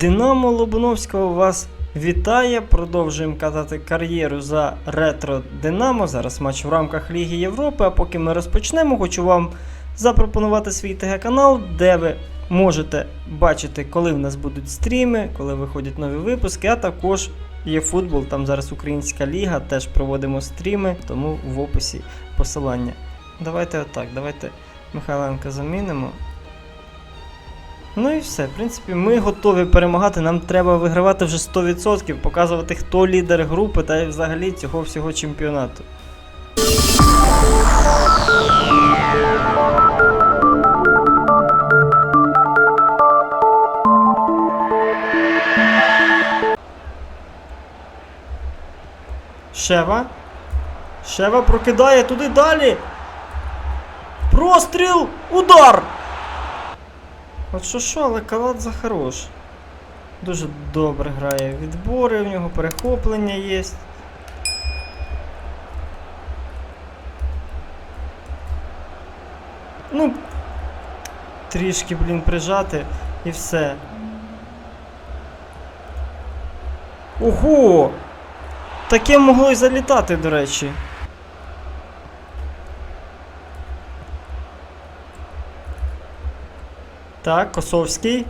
Динамо Лобуновського вас вітає. Продовжуємо казати кар'єру за ретро Динамо. Зараз матч в рамках Ліги Європи. А поки ми розпочнемо, хочу вам запропонувати свій ТГ-канал, де ви можете бачити, коли в нас будуть стріми, коли виходять нові випуски, а також є футбол. Там зараз Українська Ліга, теж проводимо стріми, тому в описі посилання. Давайте отак, давайте Михайленка замінимо. Ну і все. В принципі, ми готові перемагати. Нам треба вигравати вже 100%, показувати, хто лідер групи та й взагалі цього всього чемпіонату. Шева. Шева прокидає туди далі. Простріл! Удар! От що що, але Каладзе хорош. Дуже добре грає відбори, в нього перехоплення є. Ну, трішки, блін, прижати і все. Ого! Таке могло й залітати, до речі. Так, Косовський.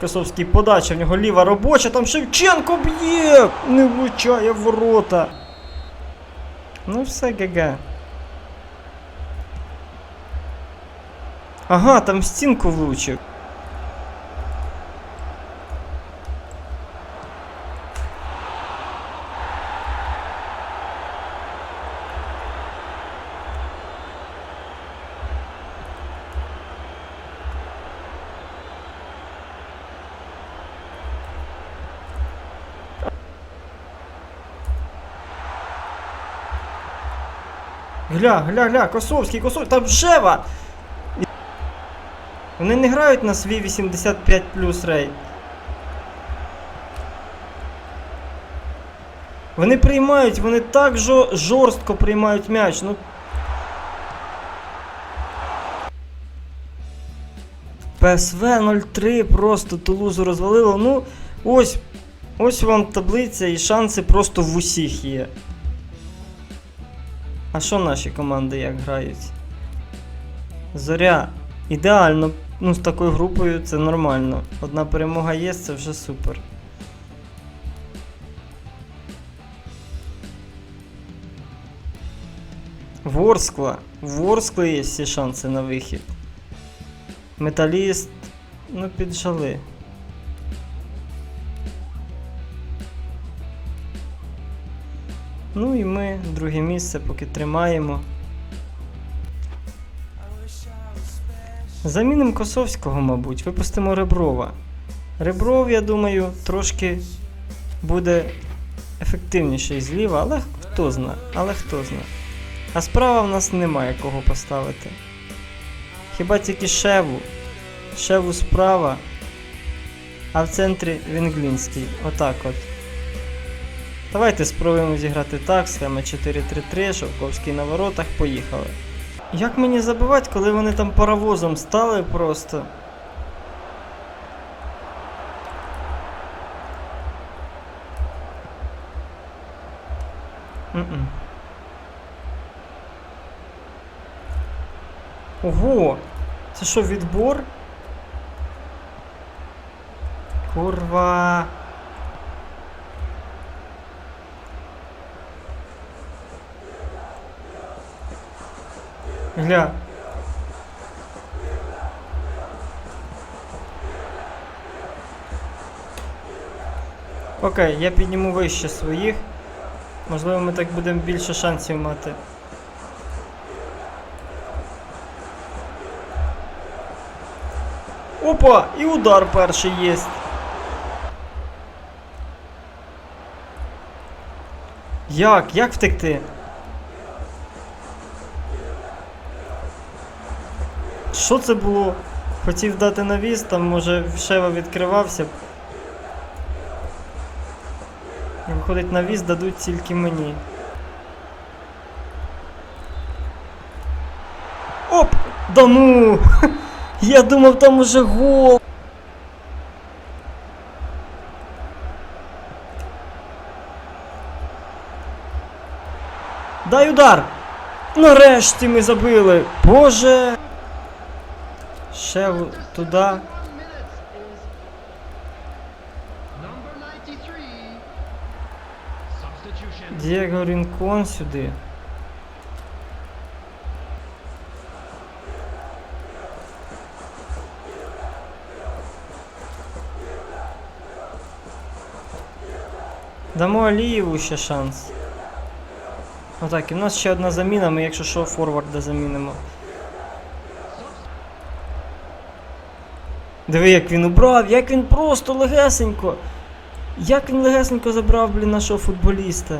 Косовський подача, в нього ліва робоча, там Шевченко б'є! Не влучає ворота. Ну все, ГГ. Ага, там стінку влучив. Гля, гля, гля, Косовський, Косовський, там Шева! Вони не грають на свій 85 плюс рейд. Вони приймають, вони так жо жорстко приймають м'яч. Ну. ПСВ 03 просто Тулузу розвалило. Ну, ось, ось вам таблиця і шанси просто в усіх є. А що наші команди як грають? Зоря. Ідеально. Ну, з такою групою це нормально. Одна перемога є, це вже супер. Ворскла. Ворскли є всі шанси на вихід. Металіст. Ну, піджали. Ну і ми друге місце поки тримаємо. Замінимо Косовського, мабуть, випустимо Реброва. Ребров, я думаю, трошки буде ефективніший зліва, але хто зна, але хто зна. А справа в нас немає кого поставити. Хіба тільки Шеву. Шеву справа, а в центрі Вінглінський. Отак от. Давайте спробуємо зіграти так, схема 4-3-3, Шовковський на воротах, поїхали. Як мені забивати, коли вони там паровозом стали просто? М-м. Ого! Це що, відбор? Курва. Гля. Окей, я підніму вище своїх. Можливо, ми так будемо більше шансів мати. Опа! І удар перший є. Як? Як втекти? Що це було? Хотів дати навіс, там може шева відкривався. Виходить навіс, дадуть тільки мені. Оп! Да ну! Я думав там уже гол! Дай удар! Нарешті ми забили! Боже! Ще туди. One minutes is 93. Дієго Рінкон сюди. Дамо Алієву ще шанс. Отак, і в нас ще одна заміна, ми якщо що форварда замінимо. Диви, як він убрав, як він просто легесенько. Як він легесенько забрав, блін, нашого футболіста.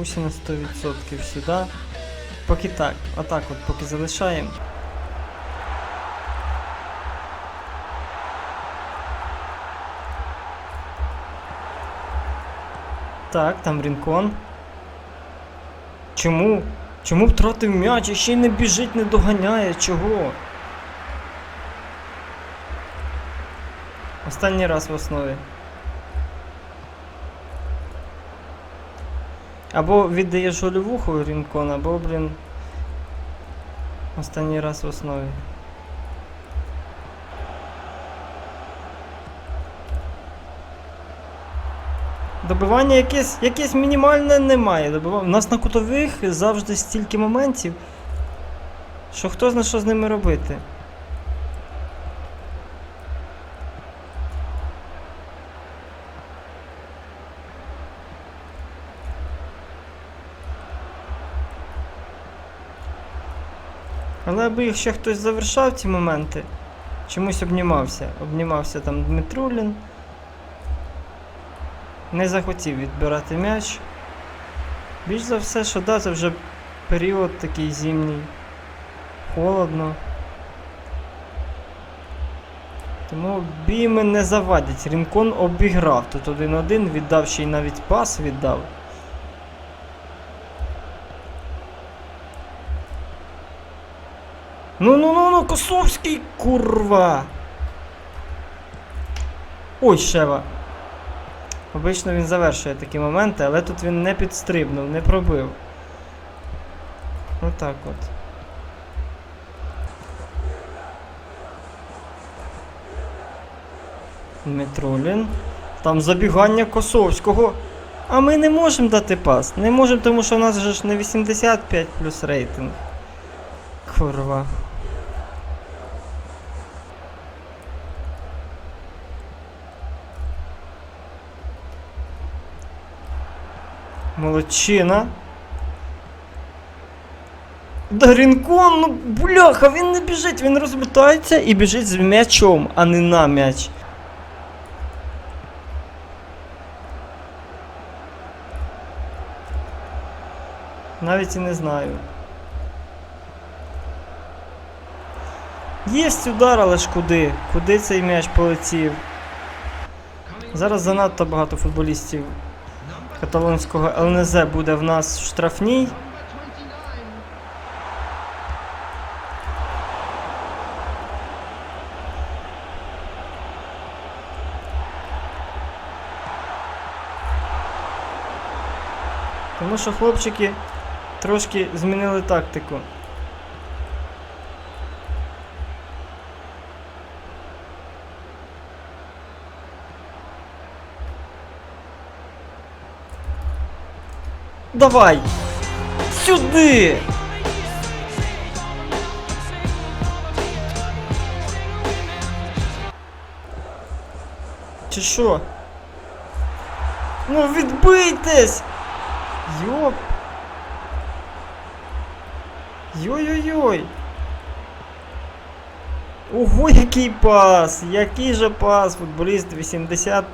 Гусіна, гусіна 100% сюди. Поки так, отак от поки залишаємо. Так, там Рінкон. Чому? Чому втратив м'яч і ще й не біжить, не доганяє? Чого? Останній раз в основі. Або віддаєш голівуху Рінкон, або, блін. Останній раз в основі. Добивання якесь, якесь мінімальне немає. Добива... У нас на кутових завжди стільки моментів, що хто знає, що з ними робити. Але аби їх ще хтось завершав ці моменти, чомусь обнімався. Обнімався там Дмитрулін. Не захотів відбирати м'яч. Більш за все, що да, це вже період такий зимній. Холодно. Тому бійми не завадять. Рінкон обіграв тут 1-1, віддав ще й навіть пас віддав. Ну ну ну ну Косовський, курва. Ой, Шева. Обично він завершує такі моменти, але тут він не підстрибнув, не пробив. Отак от. Дмитрулін. Там забігання Косовського. А ми не можемо дати пас. Не можемо, тому що у нас же ж не 85 плюс рейтинг. Курва. Молодчина. Дарінкон, ну бляха, він не біжить, він розлітається і біжить з м'ячом, а не на м'яч. Навіть і не знаю. Єсть удар, але ж куди? Куди цей м'яч полетів? Зараз занадто багато футболістів каталонського ЛНЗ буде в нас в штрафній. Number 29. Тому що хлопчики трошки змінили тактику. Давай! Сюди! Чи що? Ну відбийтесь! Йоп! Йой-йой-йой! Ого, який пас! Який же пас, футболіст 80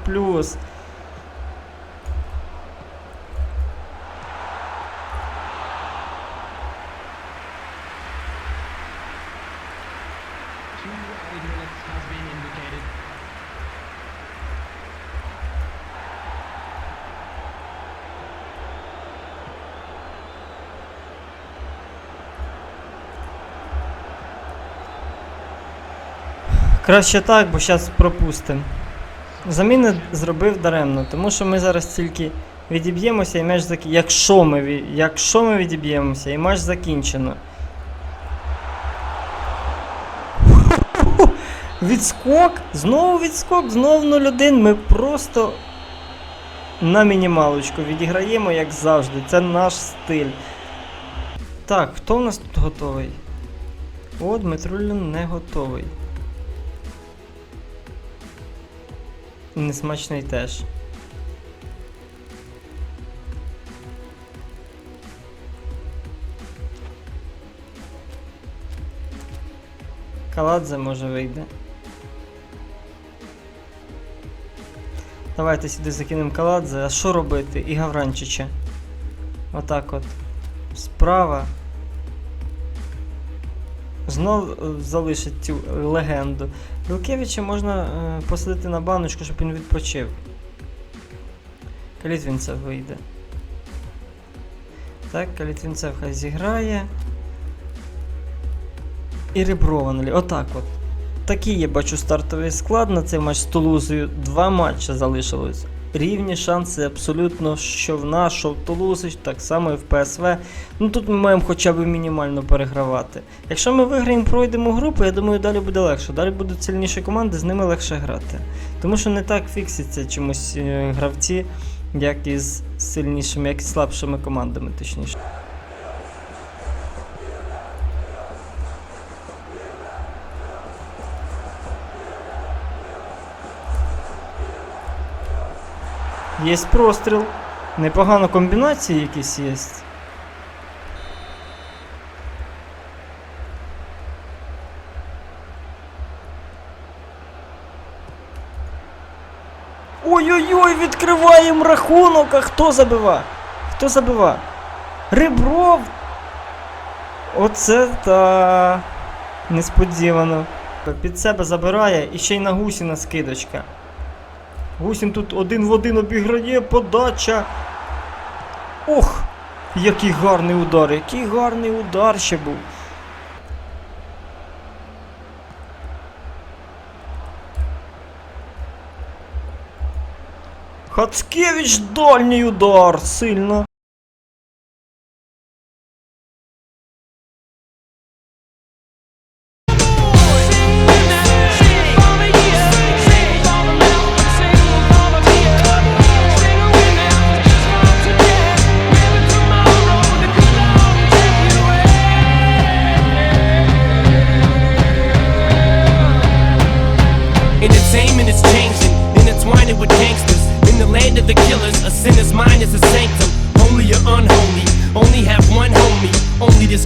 Краще так, бо зараз пропустимо. Заміни зробив даремно, тому що ми зараз тільки відіб'ємося і матч закінчено. Якщо ми, якщо ми відіб'ємося і матч закінчено. Відскок, знову відскок, знову 0-1. Ми просто на мінімалочку відіграємо, як завжди. Це наш стиль. Так, хто в нас тут готовий? О, Дмитрулін не готовий. Несмачний теж. Каладзе може вийде. Давайте сюди закинемо Каладзе. А що робити? І Гавранчича. Отак от. Справа. Знов е, залишить цю легенду. Білкевича можна е, посадити на баночку, щоб він відпочив. Калітвінцев вийде. Так, Калітвінцев хай зіграє. І Реброва на Отак от. Такий я бачу стартовий склад на цей матч з Тулузою. Два матчі залишилось. Рівні шанси абсолютно, що в нас, що в Тулузи, так само і в ПСВ. Ну тут ми маємо хоча б мінімально перегравати. Якщо ми виграємо, пройдемо групу, я думаю, далі буде легше. Далі будуть сильніші команди, з ними легше грати. Тому що не так фіксяться чомусь е, гравці, як із сильнішими, як із слабшими командами, точніше. Є простріл. Непогано комбінації якісь є. Ой-ой-ой, відкриваємо рахунок, а хто забива? Хто забива? Ребров! Оце та несподівано. Під себе забирає і ще й на Гусіна скидочка. Гусін тут один в один обіграє, подача. Ох! Який гарний удар, який гарний удар ще був. Хацкевич дальній удар, сильно.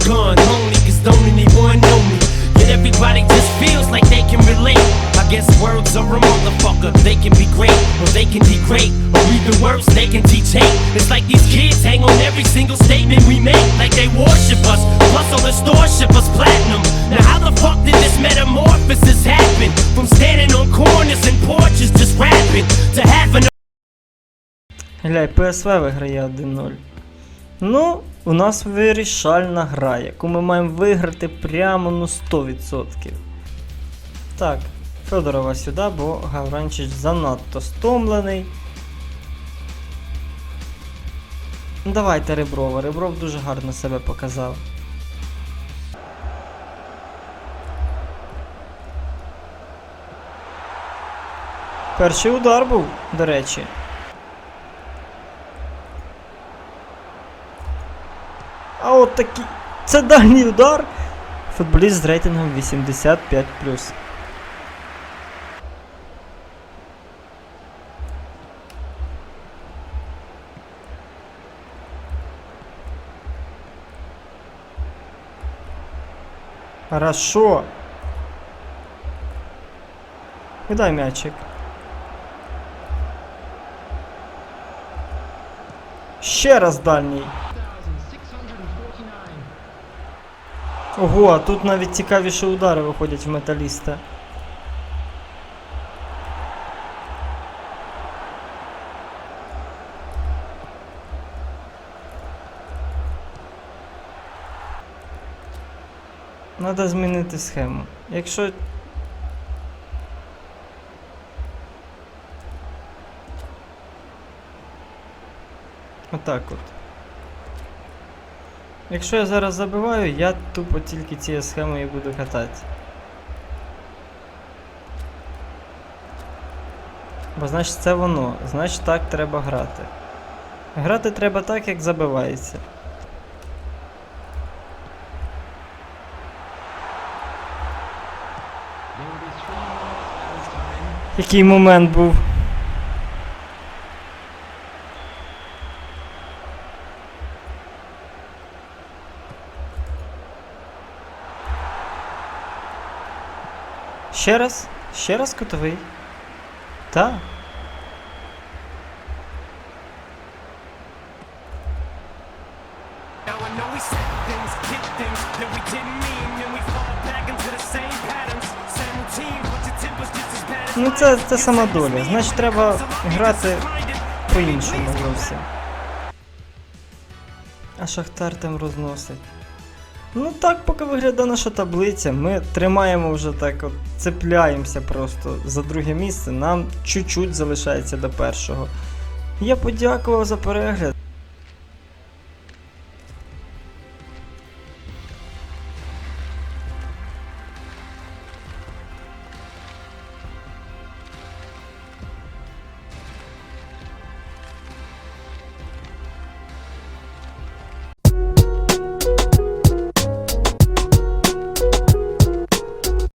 Only this gun, only cause don't anyone know me. Yet everybody just feels like they can relate. I guess words are a motherfucker. They can be great, or they can degrade, or even worse, they can teach hate. It's like these kids hang on every single statement we make, like they worship us. Plus, all the stores ship us platinum. Now, how the fuck did this metamorphosis happen? From standing on corners and porches just rapping to having Гля, ПСВ виграє 1-0. Ну, у нас вирішальна гра, яку ми маємо виграти прямо ну 100%. Так, Федорова сюди, бо Гавранчич занадто стомлений. Давайте Реброва. Ребров дуже гарно себе показав. Перший удар був, до речі. А от такий. Це дальній удар. Футболіст з рейтингом 85. Хорошо. Кидай м'ячик. Ще раз дальній. Ого, а тут навіть цікавіші удари виходять в металіста. Треба змінити схему. Якщо... Отак от. Якщо я зараз забиваю, я тупо тільки цією схемою буду катати. Бо значить це воно, значить так треба грати. Грати треба так, як забивається. Який момент був. Your temper's just as bad as Ну це, це сама доля. Значить треба грати по-іншому зовсім. А Шахтар там розносить. Ну так поки виглядає наша таблиця. Ми тримаємо вже так, от цепляємося просто за друге місце. Нам чуть-чуть залишається до першого. Я подякував за перегляд.